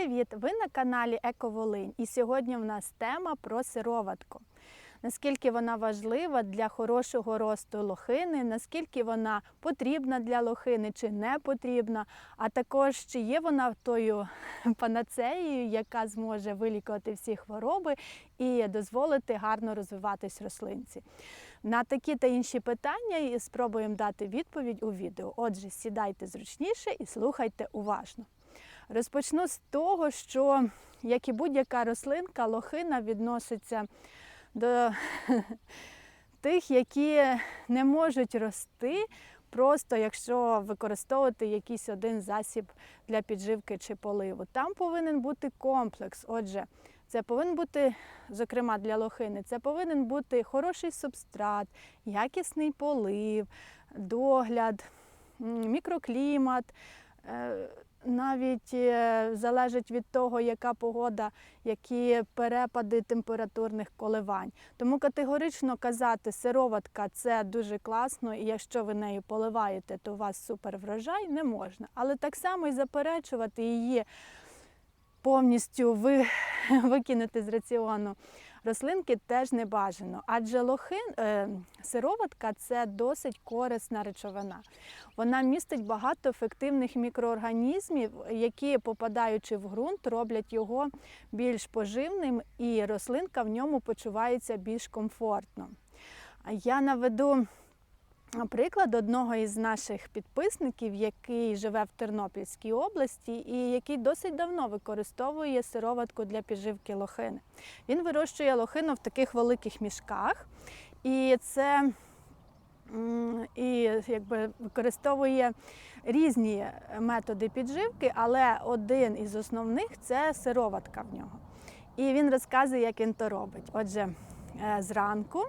Привіт! Ви на каналі Ековолинь і сьогодні в нас тема про сироватку. Наскільки вона важлива для хорошого росту лохини, наскільки вона потрібна для лохини чи не потрібна, а також чи є вона тою панацеєю, яка зможе вилікувати всі хвороби і дозволити гарно розвиватись рослинці. На такі та інші питання спробуємо дати відповідь у відео. Отже, сідайте зручніше і слухайте уважно. Розпочну з того, що, як і будь-яка рослинка, лохина відноситься до тих, які не можуть рости, просто якщо використовувати якийсь один засіб для підживки чи поливу. Там повинен бути комплекс. Отже, це повинен бути, зокрема для лохини, це повинен бути хороший субстрат, якісний полив, догляд, мікроклімат. Навіть е, залежить від того, яка погода, які перепади температурних коливань. Тому категорично казати, сироватка це дуже класно, і якщо ви нею поливаєте, то у вас супер врожай не можна. Але так само і заперечувати її повністю ви, викинути з раціону рослинки теж не бажано. Адже лохин, е, сироватка це досить корисна речовина. Вона містить багато ефективних мікроорганізмів, які, попадаючи в ґрунт, роблять його більш поживним, і рослинка в ньому почувається більш комфортно. Я наведу приклад одного із наших підписників, який живе в Тернопільській області і який досить давно використовує сироватку для підживки лохини. Він вирощує лохину в таких великих мішках, і це і якби використовує різні методи підживки, але один із основних це сироватка в нього. І він розказує, як він то робить. Отже, зранку,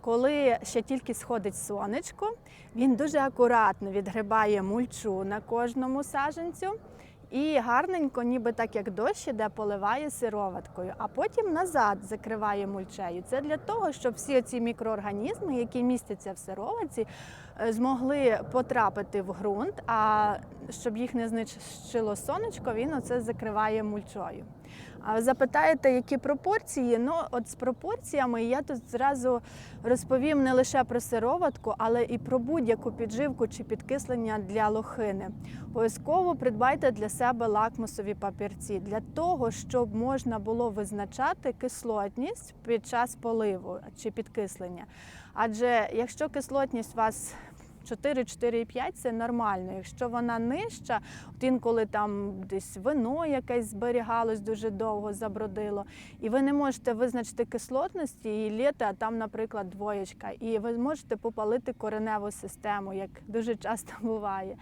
коли ще тільки сходить сонечко, він дуже акуратно відгрибає мульчу на кожному саженцю. І гарненько, ніби так як дощ іде, поливає сироваткою, а потім назад закриває мульчею. Це для того, щоб всі ці мікроорганізми, які містяться в сироватці, е, змогли потрапити в ґрунт, а щоб їх не знищило сонечко, він оце закриває мульчою. А запитаєте, які пропорції? Ну, от з пропорціями я тут зразу розповім не лише про сироватку, але і про будь-яку підживку чи підкислення для лохини. Обов'язково придбайте для себе лакмусові папірці для того, щоб можна було визначати кислотність під час поливу чи підкислення. Адже якщо кислотність вас 4, 4,5 це нормально. Якщо вона нижча, от інколи там десь вино якесь зберігалось дуже довго, забродило, і ви не можете визначити кислотності і літи, а там, наприклад, двоєчка, і ви можете попалити кореневу систему, як дуже часто буває.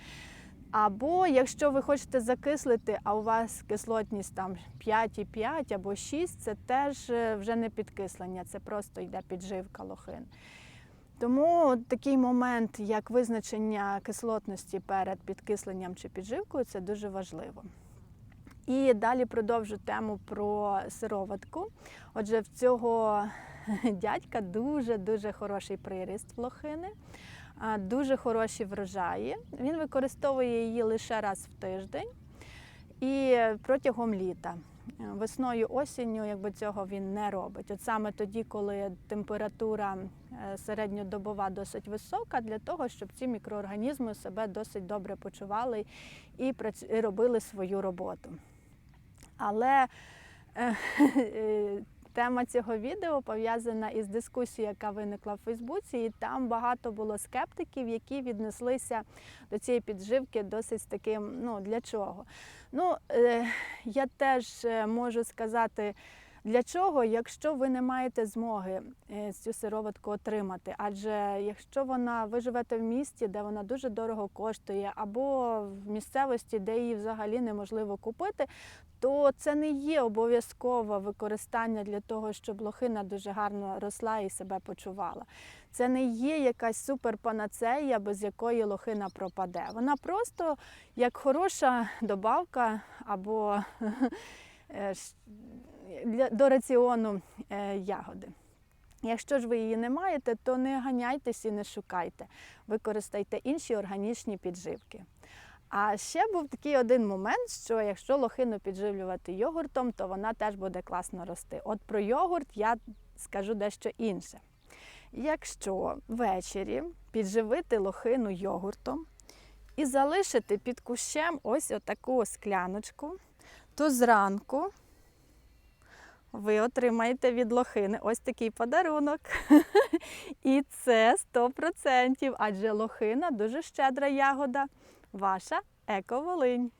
Або якщо ви хочете закислити, а у вас кислотність там 5,5 або 6, це теж е, вже не підкислення, це просто йде підживка лохин. Тому такий момент, як визначення кислотності перед підкисленням чи підживкою, це дуже важливо. І далі продовжу тему про сироватку. Отже, в цього дядька дуже-дуже хороший приріст в лохини, дуже хороші врожаї. Він використовує її лише раз в тиждень і протягом літа. Весною, осінню, якби цього він не робить. От саме тоді, коли температура середньодобова досить висока, для того, щоб ці мікроорганізми себе досить добре почували і робили свою роботу. Але е, е, тема цього відео пов'язана із дискусією, яка виникла в Фейсбуці, і там багато було скептиків, які віднеслися до цієї підживки досить таким, ну для чого. Ну, е, я теж е, можу сказати. Для чого, якщо ви не маєте змоги е, цю сироватку отримати? Адже якщо вона ви живете в місті, де вона дуже дорого коштує, або в місцевості, де її взагалі неможливо купити, то це не є обов'язкове використання для того, щоб лохина дуже гарно росла і себе почувала. Це не є якась суперпанацея, без якої лохина пропаде. Вона просто як хороша добавка або е, для- до раціону е, ягоди. Якщо ж ви її не маєте, то не ганяйтесь і не шукайте. Використайте інші органічні підживки. А ще був такий один момент, що якщо лохину підживлювати йогуртом, то вона теж буде класно рости. От про йогурт я скажу дещо інше. Якщо ввечері підживити лохину йогуртом і залишити під кущем ось отаку скляночку, то зранку ви отримаєте від лохини ось такий подарунок. І це 100%, адже лохина дуже щедра ягода. Ваша еко-волинь.